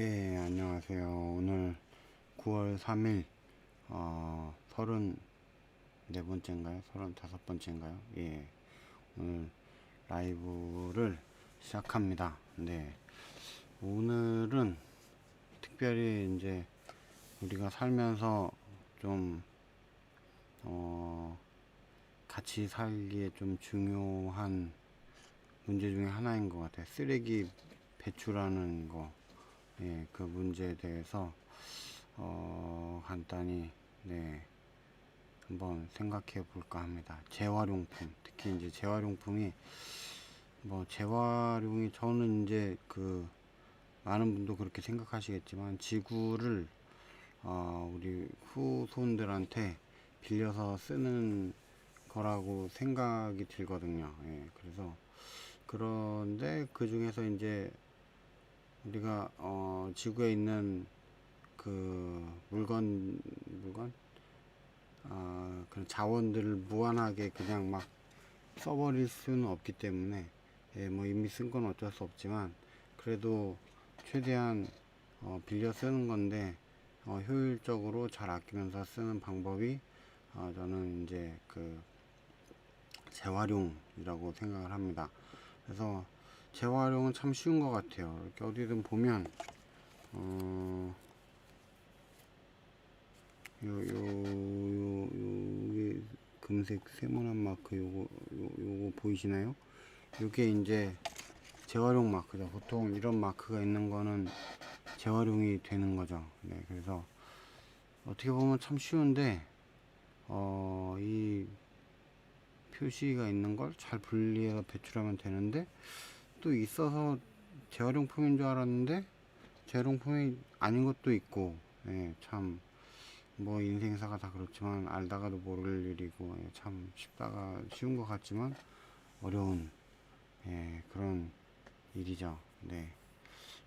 네, 안녕하세요. 오늘 9월 3일, 어, 34번째인가요? 35번째인가요? 예. 오늘 라이브를 시작합니다. 네. 오늘은 특별히 이제 우리가 살면서 좀, 어, 같이 살기에 좀 중요한 문제 중에 하나인 것 같아요. 쓰레기 배출하는 거. 예, 그 문제에 대해서 어, 간단히 네, 한번 생각해 볼까 합니다. 재활용품, 특히 이제 재활용품이 뭐 재활용이 저는 이제 그 많은 분도 그렇게 생각하시겠지만 지구를 어, 우리 후손들한테 빌려서 쓰는 거라고 생각이 들거든요. 예, 그래서 그런데 그 중에서 이제 우리가 어, 지구에 있는 그 물건 물건 아 그런 자원들을 무한하게 그냥 막 써버릴 수는 없기 때문에 예, 뭐 이미 쓴 건 어쩔 수 없지만 그래도 최대한 어, 빌려 쓰는 건데 어, 효율적으로 잘 아끼면서 쓰는 방법이 어, 저는 이제 그 재활용이라고 생각을 합니다. 그래서 재활용은 참 쉬운 것 같아요. 이렇게 어디든 보면 어, 요, 요, 요, 요게 금색 세모난 마크 요거, 요, 요거 보이시나요? 요게 이제 재활용 마크죠. 보통 이런 마크가 있는 거는 재활용이 되는 거죠. 네, 그래서 어떻게 보면 참 쉬운데, 어, 이 표시가 있는 걸 잘 분리해서 배출하면 되는데, 또 있어서 재활용품인 줄 알았는데 재활용품이 아닌 것도 있고 예, 참 뭐 인생사가 다 그렇지만 알다가도 모를 일이고 예, 참 쉽다가 쉬운 것 같지만 어려운 예, 그런 일이죠. 네.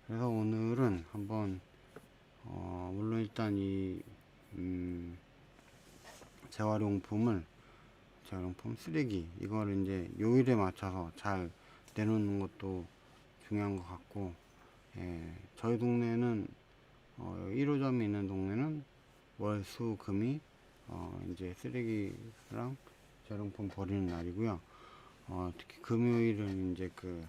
그래서 오늘은 한번 어, 물론 일단 이 음, 재활용품을 재활용품 쓰레기 이거를 이제 요일에 맞춰서 잘 내놓는 것도 중요한 것 같고 예, 저희 동네는 어, 1호점이 있는 동네는 월, 수, 금이 어, 이제 쓰레기랑 재활용품 버리는 날이고요. 어, 특히 금요일은 이제 그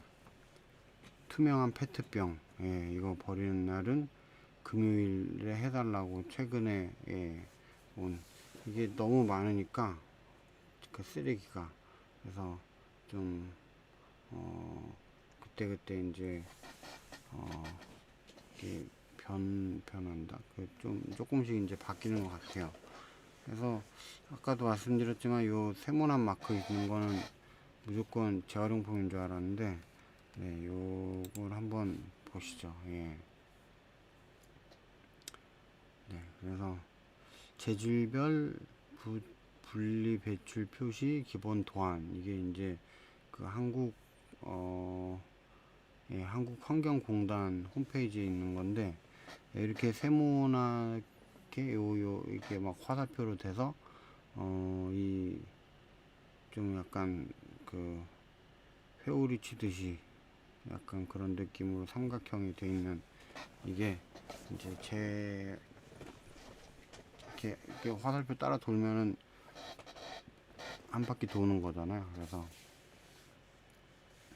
투명한 페트병 예, 이거 버리는 날은 금요일에 해달라고 최근에 예, 온 이게 너무 많으니까 그 쓰레기가 그래서 좀 어, 그때 그때 이제 어, 변 변한다. 그 좀 조금씩 이제 바뀌는 것 같아요. 그래서 아까도 말씀드렸지만 요 세모난 마크 있는 거는 무조건 재활용품인 줄 알았는데 네, 요걸 한번 보시죠. 예. 네, 그래서 재질별 부, 분리 배출 표시 기본 도안 이게 이제 그 한국 어 예, 한국 환경공단 홈페이지에 있는 건데 예, 이렇게 세모나게 요 요 이렇게 막 화살표로 돼서 어 이 좀 약간 그 회오리 치듯이 약간 그런 느낌으로 삼각형이 돼 있는 이게 이제 제 이렇게, 이렇게 화살표 따라 돌면은 한 바퀴 도는 거잖아요. 그래서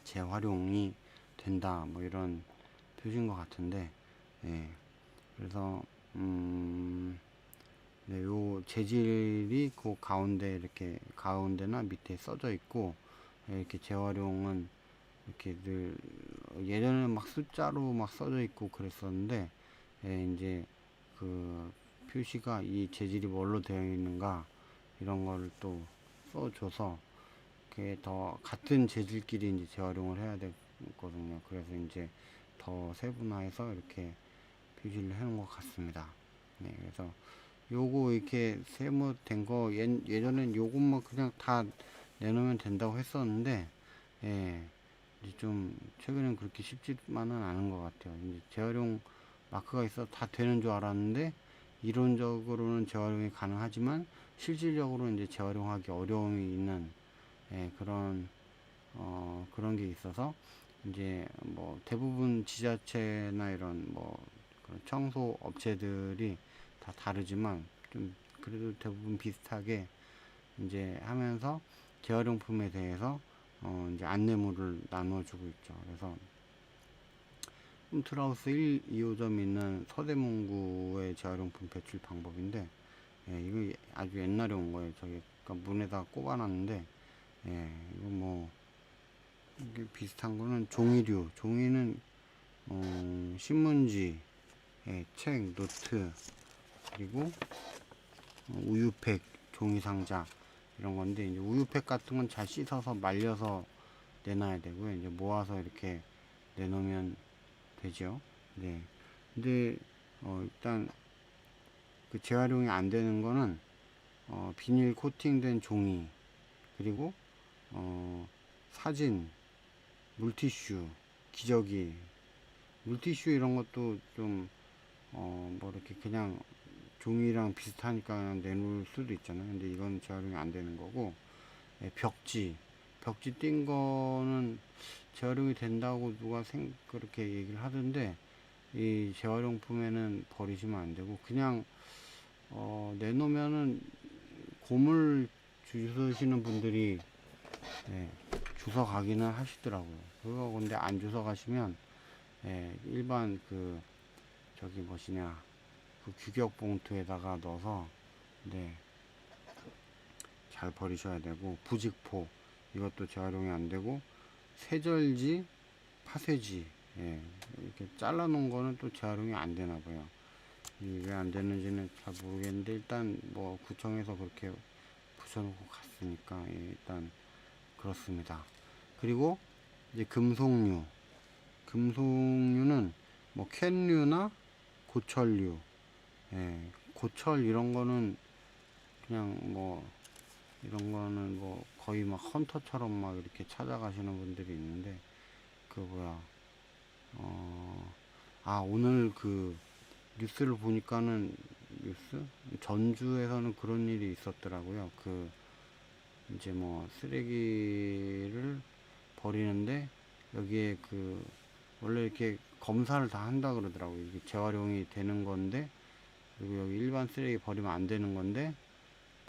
재활용이 된다 뭐 이런 표시인 것 같은데 예. 그래서 음 네, 요 재질이 그 가운데 이렇게 가운데나 밑에 써져 있고 예, 이렇게 재활용은 이렇게 늘 예전에 막 숫자로 막 써져 있고 그랬었는데 예, 이제 그 표시가 이 재질이 뭘로 되어 있는가 이런 거를 또 써줘서 그게 더 같은 재질끼리 이제 재활용을 해야 되거든요. 그래서 이제 더 세분화해서 이렇게 표시를 해놓은 것 같습니다. 네, 그래서 요거 이렇게 세무된 거 예, 예전엔 요것만 그냥 다 내놓으면 된다고 했었는데 예, 이제 좀 최근엔 그렇게 쉽지만은 않은 것 같아요. 이제 재활용 마크가 있어 다 되는 줄 알았는데 이론적으로는 재활용이 가능하지만 실질적으로 이제 재활용하기 어려움이 있는 예, 그런 어, 그런 게 있어서 이제 뭐 대부분 지자체나 이런 뭐 그런 청소 업체들이 다 다르지만 좀 그래도 대부분 비슷하게 이제 하면서 재활용품에 대해서 어 이제 안내물을 나눠주고 있죠. 그래서 홈트라우스 1, 2호점 있는 서대문구의 재활용품 배출 방법인데 예, 이거 아주 옛날에 온 거예요. 저기 그러니까 문에다 꼽아놨는데 예, 이거 뭐 이게 비슷한 거는 종이류. 종이는 어, 신문지, 예, 책, 노트 그리고 어, 우유팩, 종이 상자 이런 건데 이제 우유팩 같은 건 잘 씻어서 말려서 내놔야 되고요. 이제 모아서 이렇게 내놓으면 되죠. 네. 근데 어, 일단 그 재활용이 안 되는 거는 어, 비닐 코팅된 종이 그리고 어, 사진, 물티슈, 기저귀, 물티슈 이런 것도 좀 어, 뭐 이렇게 그냥 종이랑 비슷하니까 그냥 내놓을 수도 있잖아요. 근데 이건 재활용이 안 되는 거고. 예, 벽지, 벽지 띈 거는 재활용이 된다고 누가 생 그렇게 얘기를 하던데 이 재활용품에는 버리시면 안 되고 그냥 어, 내놓으면은 고물 주시는 분들이 예, 주워 가기는 하시더라고요. 그거 근데 안 주워 가시면 예, 일반 그 저기 뭐시냐 그 규격 봉투에다가 넣어서 네, 잘 버리셔야 되고 부직포 이것도 재활용이 안 되고 세절지 파쇄지 예, 이렇게 잘라 놓은 거는 또 재활용이 안 되나 봐요. 왜안 되는지는 잘 모르겠는데 일단 뭐 구청에서 그렇게 붙여놓고 갔으니까 예, 일단 그렇습니다. 그리고 이제 금속류, 금속류는 뭐 캔류나 고철류, 예, 고철 이런 거는 그냥 뭐 이런 거는 뭐 거의 막 헌터처럼 막 이렇게 찾아가시는 분들이 있는데 그 뭐야 어, 아 오늘 그 뉴스를 보니까는 뉴스 전주에서는 그런 일이 있었더라고요. 그 이제 뭐 쓰레기를 버리는데 여기에 그 원래 이렇게 검사를 다 한다 그러더라고요. 이게 재활용이 되는 건데 그리고 여기 일반 쓰레기 버리면 안 되는 건데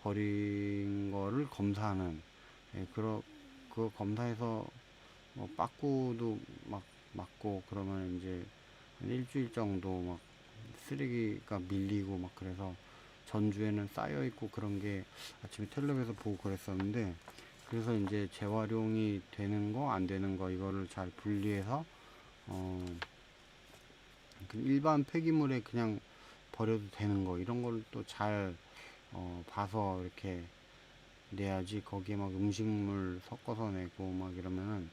버린 거를 검사하는 예, 그러 그 검사해서 뭐 빠꾸도 막 맞고 그러면 이제 한 일주일 정도 막 쓰레기가 밀리고 막 그래서 전주에는 쌓여 있고 그런 게 아침에 텔레비에서 보고 그랬었는데 그래서 이제 재활용이 되는 거 안 되는 거 이거를 잘 분리해서 어그 일반 폐기물에 그냥 버려도 되는 거 이런 걸 또 잘 어 봐서 이렇게 내야지 거기에 막 음식물 섞어서 내고 막 이러면은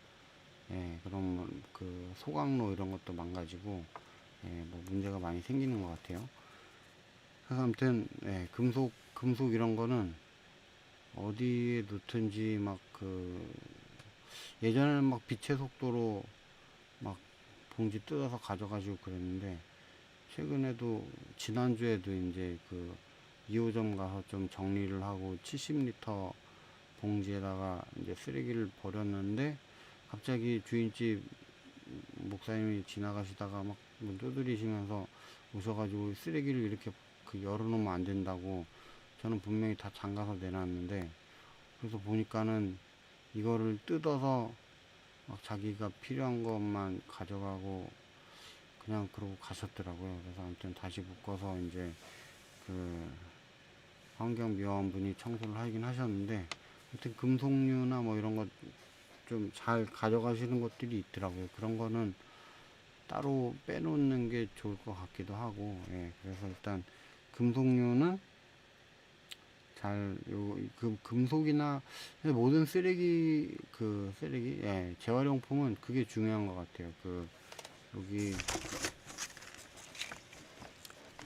예 그럼 그 소각로 이런 것도 망가지고 예, 뭐 문제가 많이 생기는 것 같아요. 그래서 아무튼 예, 금속 금속 이런 거는 어디에 놓든지 막 그 예전에는 막 빛의 속도로 막 봉지 뜯어서 가져가시고 그랬는데 최근에도 지난주에도 이제 그 2호점 가서 좀 정리를 하고 70리터 봉지에다가 이제 쓰레기를 버렸는데 갑자기 주인집 목사님이 지나가시다가 막문 두드리시면서 오셔가지고 쓰레기를 이렇게 그 열어놓으면 안 된다고 저는 분명히 다 잠가서 내놨는데 그래서 보니까는 이거를 뜯어서 막 자기가 필요한 것만 가져가고 그냥 그러고 가셨더라고요. 그래서 아무튼 다시 묶어서 이제 그 환경미화원 분이 청소를 하긴 하셨는데 하여튼 금속류나 뭐 이런 것 좀 잘 가져가시는 것들이 있더라고요. 그런 거는 따로 빼놓는 게 좋을 것 같기도 하고, 예, 그래서 일단 금속류는 잘, 요, 그, 금속이나 모든 쓰레기, 그, 쓰레기, 예, 재활용품은 그게 중요한 것 같아요. 그, 여기,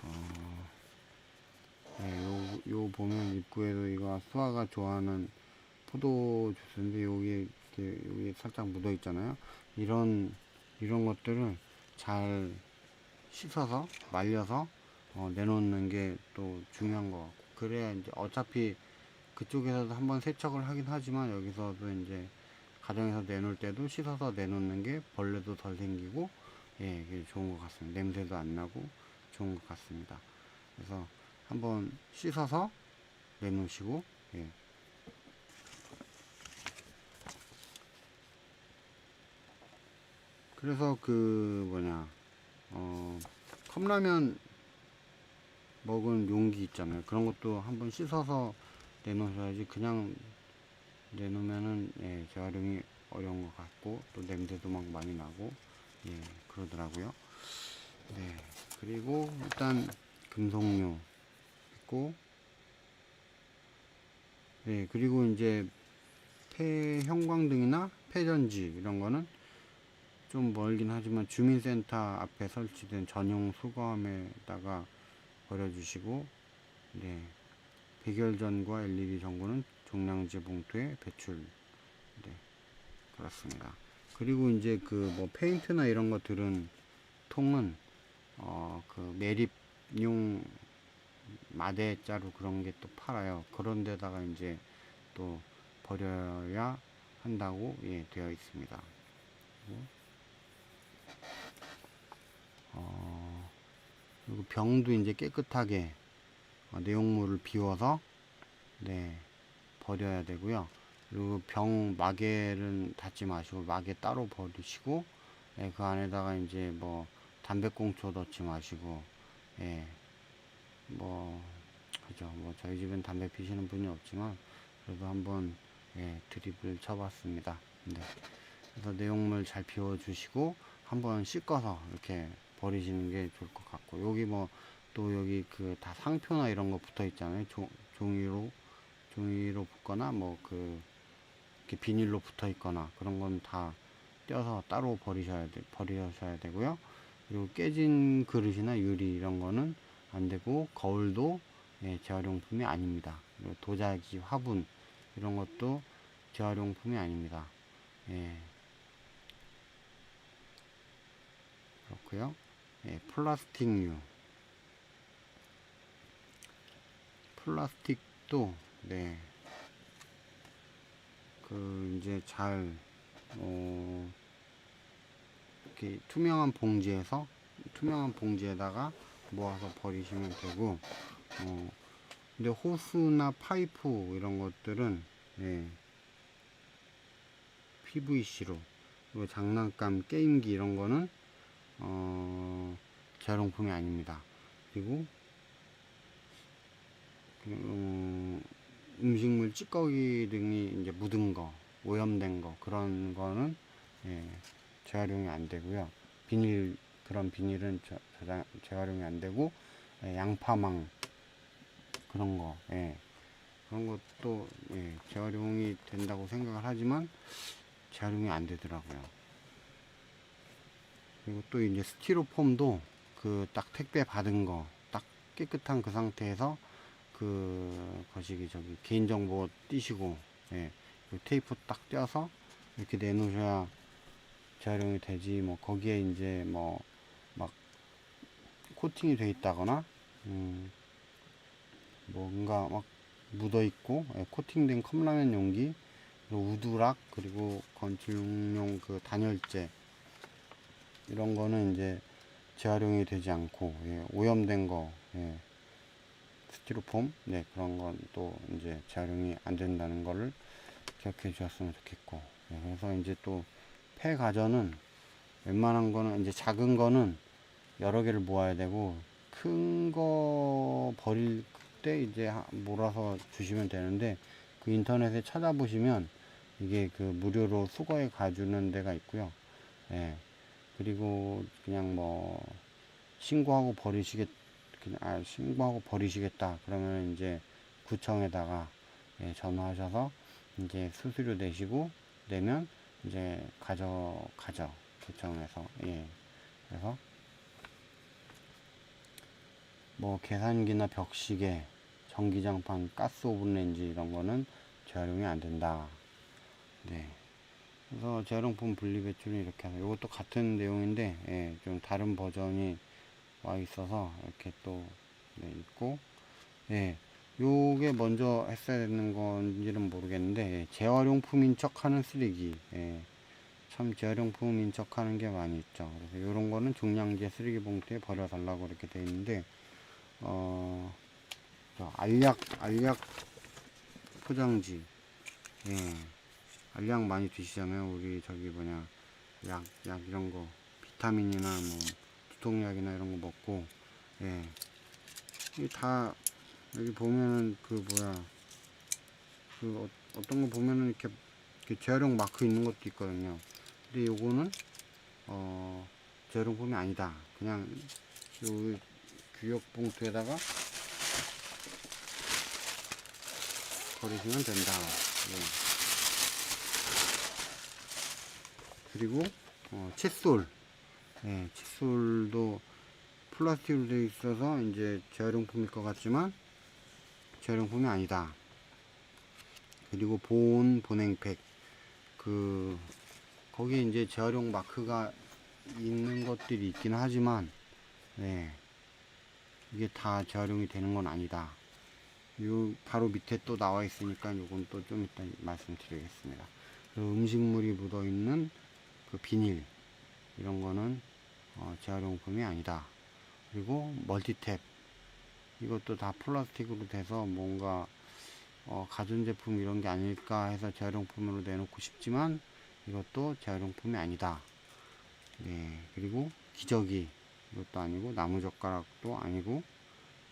어, 예, 요, 요 보면 입구에도 이거 수아가 좋아하는 포도 주스인데 여기 이렇게 여기 살짝 묻어 있잖아요. 이런 이런 것들을 잘 씻어서 말려서 어, 내놓는 게 또 중요한 것 같고 그래야 이제 어차피 그쪽에서도 한번 세척을 하긴 하지만 여기서도 이제 가정에서 내놓을 때도 씻어서 내놓는 게 벌레도 덜 생기고 예, 좋은 것 같습니다. 냄새도 안 나고 좋은 것 같습니다. 그래서 한번 씻어서 내놓으시고 예. 그래서 그 뭐냐 어 컵라면 먹은 용기 있잖아요. 그런 것도 한번 씻어서 내놓으셔야지 그냥 내놓으면은 예, 재활용이 어려운 것 같고 또 냄새도 막 많이 나고 예 그러더라고요. 네 그리고 일단 금속류 있고 네 그리고 이제 폐 형광등이나 폐전지 이런 거는 좀 멀긴 하지만 주민센터 앞에 설치된 전용 수거함에다가 버려주시고 네. 백열전과 LED 전구는 종량제 봉투에 배출. 네. 그렇습니다. 그리고 이제 그 뭐 페인트나 이런 것들은 통은 어 그 매립용 마대자루 그런 게 또 팔아요. 그런 데다가 이제 또 버려야 한다고 예 되어 있습니다. 어, 그리고 병도 이제 깨끗하게 어, 내용물을 비워서 네 버려야 되고요. 그리고 병 마개는 닫지 마시고 마개 따로 버리시고 예, 그 안에다가 이제 뭐 담배꽁초 넣지 마시고 예, 뭐 그죠 뭐 저희 집엔 담배 피시는 분이 없지만 그래도 한번 예, 드립을 쳐봤습니다. 네. 그래서 내용물 잘 비워 주시고 한번 씻어서 이렇게 버리시는 게 좋을 것 같고 여기 뭐 또 여기 그 다 상표나 이런 거 붙어 있잖아요. 조, 종이로 종이로 붙거나 뭐 그 이렇게 비닐로 붙어 있거나 그런 건 다 떼어서 따로 버리셔야 돼 버리셔야 되고요. 그리고 깨진 그릇이나 유리 이런 거는 안 되고 거울도 예, 재활용품이 아닙니다. 그리고 도자기 화분 이런 것도 재활용품이 아닙니다. 예. 그렇고요 예, 플라스틱류 플라스틱도 네. 그 이제 잘 어, 이렇게 투명한 봉지에서 투명한 봉지에다가 모아서 버리시면 되고 어, 근데 호스나 파이프 이런 것들은 네. PVC로 그리고 장난감 게임기 이런 거는 어, 재활용품이 아닙니다. 그리고 음, 음식물 찌꺼기 등이 이제 묻은 거, 오염된 거 그런 거는 예, 재활용이 안 되고요. 비닐 그런 비닐은 저, 저장, 재활용이 안 되고 예, 양파망 그런 거, 예, 그런 것도 예, 재활용이 된다고 생각을 하지만 재활용이 안 되더라고요. 그리고 또 이제 스티로폼도 그 딱 택배 받은 거 딱 깨끗한 그 상태에서 그 거시기 저기 개인정보 띄시고 예, 그 테이프 딱 떼어서 이렇게 내놓으셔야 재활용이 되지. 뭐 거기에 이제 뭐 막 코팅이 돼 있다거나 음, 뭔가 막 묻어 있고 예, 코팅된 컵라면 용기 우두락 그리고 건축용 그 단열재 이런 거는 이제 재활용이 되지 않고 예, 오염된 거 예, 스티로폼 네 그런 건 또 이제 재활용이 안 된다는 거를 기억해 주셨으면 좋겠고 예, 그래서 이제 또 폐 가전은 웬만한 거는 이제 작은 거는 여러 개를 모아야 되고 큰 거 버릴 때 이제 하- 몰아서 주시면 되는데 그 인터넷에 찾아보시면 이게 그 무료로 수거해 가주는 데가 있고요. 예. 그리고 그냥 뭐 신고하고 버리시겠 그냥 아 신고하고 버리시겠다. 그러면 이제 구청에다가 예, 전화하셔서 이제 수수료 내시고 내면 이제 가져 가죠. 구청에서. 예. 그래서 뭐 계산기나 벽시계 전기장판 가스 오븐 렌지 이런 거는 재활용이 안 된다. 네 그래서 재활용품 분리배출은 이렇게 해서 이것도 같은 내용인데 예, 좀 다른 버전이 와 있어서 이렇게 또 네, 있고 예 요게 먼저 했어야 되는 건지는 모르겠는데 예, 재활용품인 척 하는 쓰레기 예, 참 재활용품 인 척하는 게 많이 있죠. 그래서 이런 거는 종량제 쓰레기 봉투에 버려달라고 이렇게 돼 있는데 어, 저 알약 알약 포장지, 예, 알약 많이 드시잖아요. 우리 저기 뭐냐 약 약 이런 거 비타민이나 뭐 두통약이나 이런 거 먹고 예, 이게 다 여기 보면은 그 뭐야 그 어, 어떤 거 보면은 이렇게, 이렇게 재활용 마크 있는 것도 있거든요. 근데 요거는 어 재활용품이 아니다. 그냥 요 규격 봉투에다가 버리시면 된다. 예. 그리고 어, 칫솔, 예, 칫솔도 플라스틱으로 되어 있어서 이제 재활용품일 것 같지만 재활용품이 아니다. 그리고 보온 보냉팩 그 거기에 이제 재활용 마크가 있는 것들이 있긴 하지만 네 이게 다 재활용이 되는 건 아니다. 요 바로 밑에 또 나와 있으니까 요건 또 좀 이따 말씀드리겠습니다. 그 음식물이 묻어 있는 그 비닐 이런 거는 어, 재활용품이 아니다. 그리고 멀티탭 이것도 다 플라스틱으로 돼서 뭔가 어, 가전제품 이런 게 아닐까 해서 재활용품으로 내놓고 싶지만 이것도 재활용품이 아니다. 네, 그리고 기저귀 이것도 아니고 나무젓가락도 아니고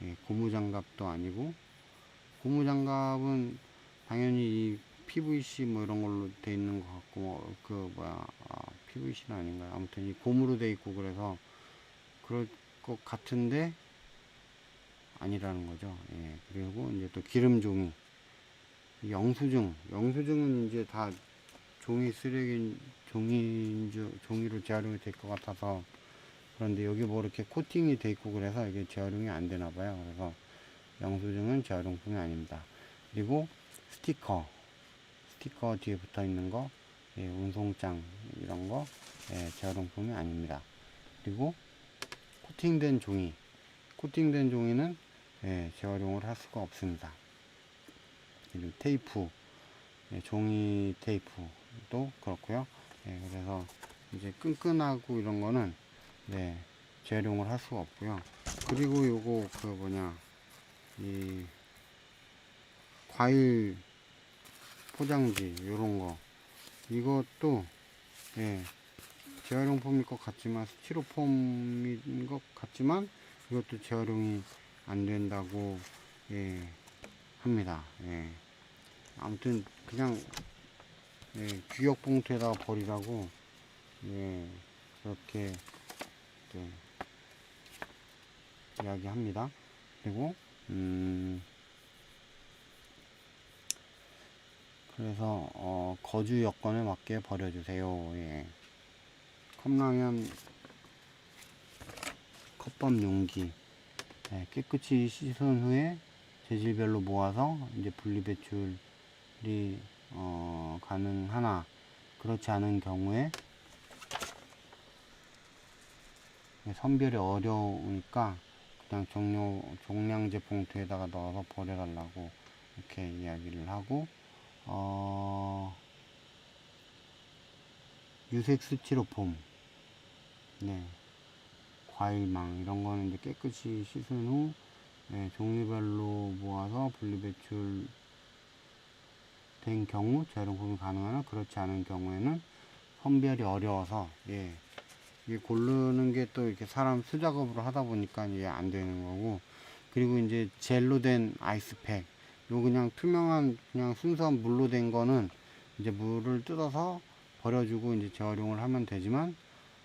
예, 고무장갑도 아니고 고무장갑은 당연히 이 PVC 뭐 이런 걸로 돼 있는 것 같고 뭐그 뭐야 아, PVC는 아닌가요? 아무튼 이 고무로 돼 있고 그래서 그럴 것 같은데 아니라는 거죠. 예, 그리고 이제 또 기름 종이 영수증 영수증은 이제 다 종이 쓰레기 종이 종이로 재활용이 될 것 같아서 그런데 여기 뭐 이렇게 코팅이 돼 있고 그래서 이게 재활용이 안 되나 봐요. 그래서 영수증은 재활용품이 아닙니다. 그리고 스티커 스티커 뒤에 붙어 있는 거 예, 운송장 이런 거 예, 재활용품이 아닙니다. 그리고 코팅된 종이 코팅된 종이는 예, 재활용을 할 수가 없습니다. 그리고 테이프 예, 종이 테이프도 그렇고요. 예, 그래서 이제 끈끈하고 이런 거는 네, 재활용을 할 수가 없고요. 그리고 요거 그 뭐냐 이 과일 포장지 요런 거 이것도 예, 재활용품일 것 같지만 스티로폼인 것 같지만 이것도 재활용이 안 된다고 예, 합니다. 예. 아무튼 그냥 예, 규격 봉투에다가 버리라고 예, 그렇게 네, 이야기합니다. 그리고 음, 그래서 어, 거주 여건에 맞게 버려주세요. 예. 컵라면 컵밥 용기 예, 깨끗이 씻은 후에 재질별로 모아서 이제 분리 배출이 어, 가능하나 그렇지 않은 경우에 선별이 어려우니까 그냥 종료, 종량제 봉투에다가 넣어서 버려달라고 이렇게 이야기를 하고 어, 유색 스티로폼 네. 과일망 이런 거는 이제 깨끗이 씻은 후 네, 종류별로 모아서 분리배출 된 경우 재활용품이 가능하나 그렇지 않은 경우에는 선별이 어려워서 예. 이게 고르는 게 또 이렇게 사람 수작업으로 하다 보니까 이게 안 되는 거고 그리고 이제 젤로 된 아이스팩 요 그냥 투명한 그냥 순수한 물로 된 거는 이제 물을 뜯어서 버려주고 이제 재활용을 하면 되지만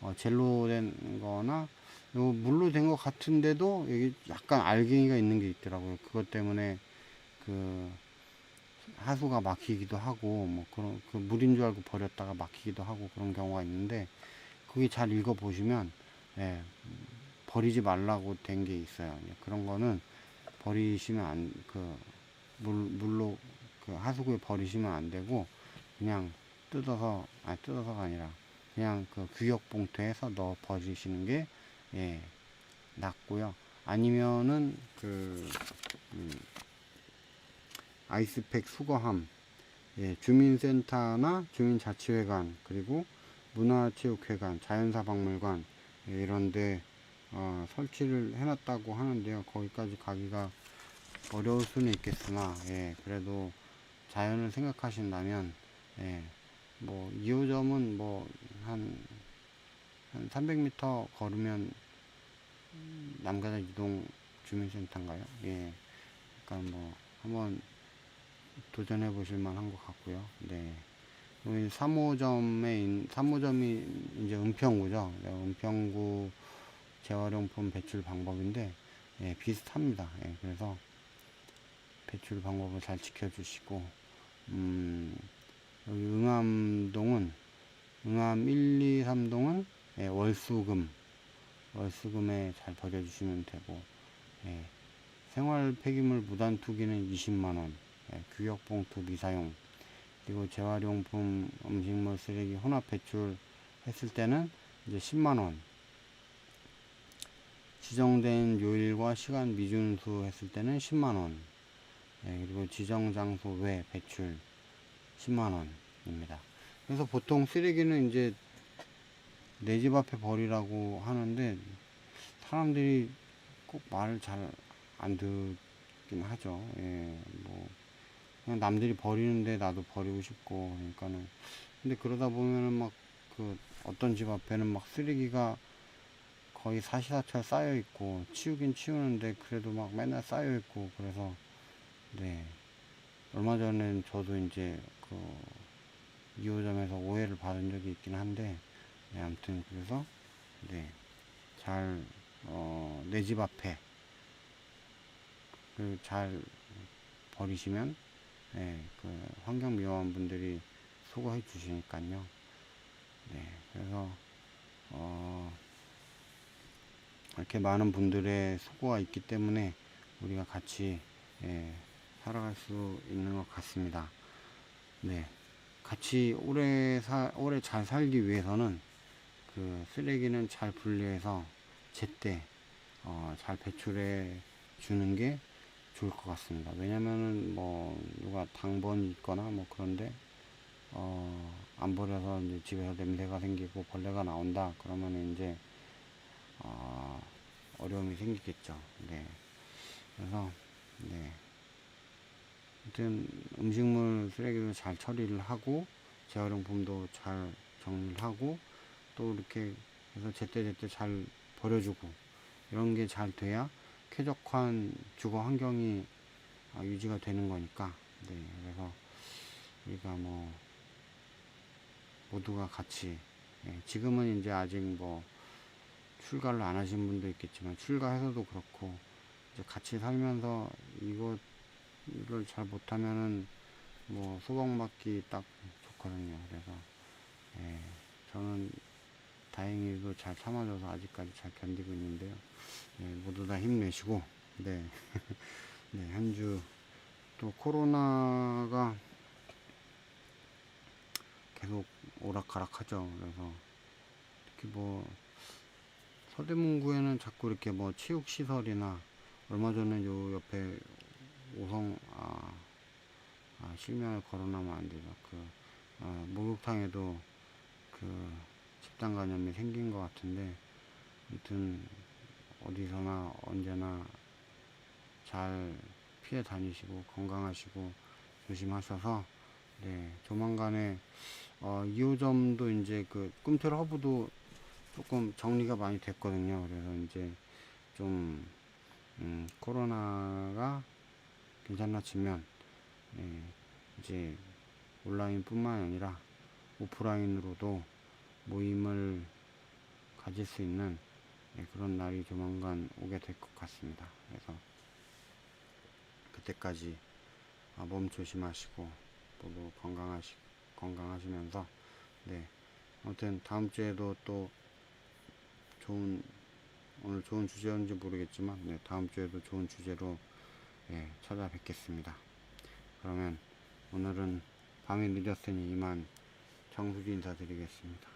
어, 젤로 된 거나 요 물로 된 것 같은데도 여기 약간 알갱이가 있는 게 있더라고요. 그것 때문에 그 하수가 막히기도 하고 뭐 그런 그 물인 줄 알고 버렸다가 막히기도 하고 그런 경우가 있는데 그게 잘 읽어 보시면 예, 버리지 말라고 된 게 있어요. 예, 그런 거는 버리시면 안 그 물 물로 그 하수구에 버리시면 안 되고 그냥 뜯어서 아 뜯어서가 아니라 그냥 그 규격 봉투에서 넣어 버리시는 게 예, 낫고요. 아니면은 그 음, 아이스팩 수거함 예, 주민센터나 주민자치회관 그리고 문화체육회관, 자연사박물관 예, 이런데 어, 설치를 해놨다고 하는데요. 거기까지 가기가 어려울 수는 있겠으나 예, 그래도 자연을 생각하신다면 예, 뭐 2호점은 뭐한한 300m 걸으면 음, 남가자 이동 주민센터인가요? 예. 그러니까 뭐 한번 도전해 보실 만한 것 같고요. 네. 여기 3호점에 3호점이 이제 은평구죠. 네, 은평구 재활용품 배출 방법인데 예, 비슷합니다. 예, 그래서 배출 방법을 잘 지켜주시고 음, 여기 응암동은 응암 1, 2, 3동은 예, 월수금 월수금에 잘 버려주시면 되고 예, 생활 폐기물 무단 투기는 20만원 예, 규격봉투 미사용 그리고 재활용품 음식물 쓰레기 혼합 배출 했을 때는 이제 10만원. 지정된 요일과 시간 미준수 했을 때는 10만원 예, 그리고 지정 장소 외 배출 10만원입니다 그래서 보통 쓰레기는 이제 내 집 앞에 버리라고 하는데 사람들이 꼭 말을 잘 안 듣긴 하죠. 예, 뭐 그냥 남들이 버리는데 나도 버리고 싶고 그러니까는 근데 그러다 보면은 막 그 어떤 집 앞에는 막 쓰레기가 거의 사시사철 쌓여 있고 치우긴 치우는데 그래도 막 맨날 쌓여 있고 그래서 네 얼마 전엔 저도 이제 그 2호점에서 오해를 받은 적이 있긴 한데 네, 아무튼 그래서 네, 잘, 어, 내 집 앞에 그 잘 버리시면 네, 그 환경미화원 분들이 수고해 주시니까요. 네, 그래서 어, 이렇게 많은 분들의 수고가 있기 때문에 우리가 같이 예, 살아갈 수 있는 것 같습니다. 네, 같이 오래 사, 오래 잘 살기 위해서는 그 쓰레기는 잘 분리해서 제때 어, 잘 배출해 주는 게 좋을 것 같습니다. 왜냐면은 뭐 누가 당번이 있거나 뭐 그런데 어, 안 버려서 이제 집에서 냄새가 생기고 벌레가 나온다 그러면 이제 어, 어려움이 생기겠죠. 네. 그래서 네. 아무튼 음식물 쓰레기를 잘 처리를 하고 재활용품도 잘 정리를 하고 또 이렇게 해서 제때제때 잘 버려주고 이런 게 잘 돼야 쾌적한 주거 환경이 아, 유지가 되는 거니까. 네 그래서 우리가 뭐 모두가 같이 예, 지금은 이제 아직 뭐 출가를 안 하신 분도 있겠지만 출가해서도 그렇고 이제 같이 살면서 이 거를 잘 못하면은 뭐 소방받기 딱 좋거든요 그래서 예, 저는 다행히도 잘 참아줘서 아직까지 잘 견디고 있는데요. 네, 모두 다 힘내시고, 네. 네, 한 주, 또 코로나가 계속 오락가락하죠. 그래서, 특히 뭐, 서대문구에는 자꾸 이렇게 뭐 체육시설이나, 얼마 전에 요 옆에 오성, 아, 아 실명을 거론하면 안 되죠. 그, 아, 목욕탕에도 그, 집단 감염이 생긴 것 같은데 아무튼 어디서나 언제나 잘 피해 다니시고 건강하시고 조심하셔서 네 조만간에 어 2호점도 이제 그 꿈틀 허브도 조금 정리가 많이 됐거든요 그래서 이제 좀 음, 코로나가 괜찮아지면 네, 이제 온라인뿐만 아니라 오프라인으로도 모임을 가질 수 있는 예, 그런 날이 조만간 오게 될 것 같습니다. 그래서 그때까지 아, 몸 조심하시고 모두 건강하시 건강하시면서 네 아무튼 다음 주에도 또 좋은 오늘 좋은 주제였는지 모르겠지만 네, 다음 주에도 좋은 주제로 예, 찾아뵙겠습니다. 그러면 오늘은 밤이 늦었으니 이만 정수지 인사드리겠습니다.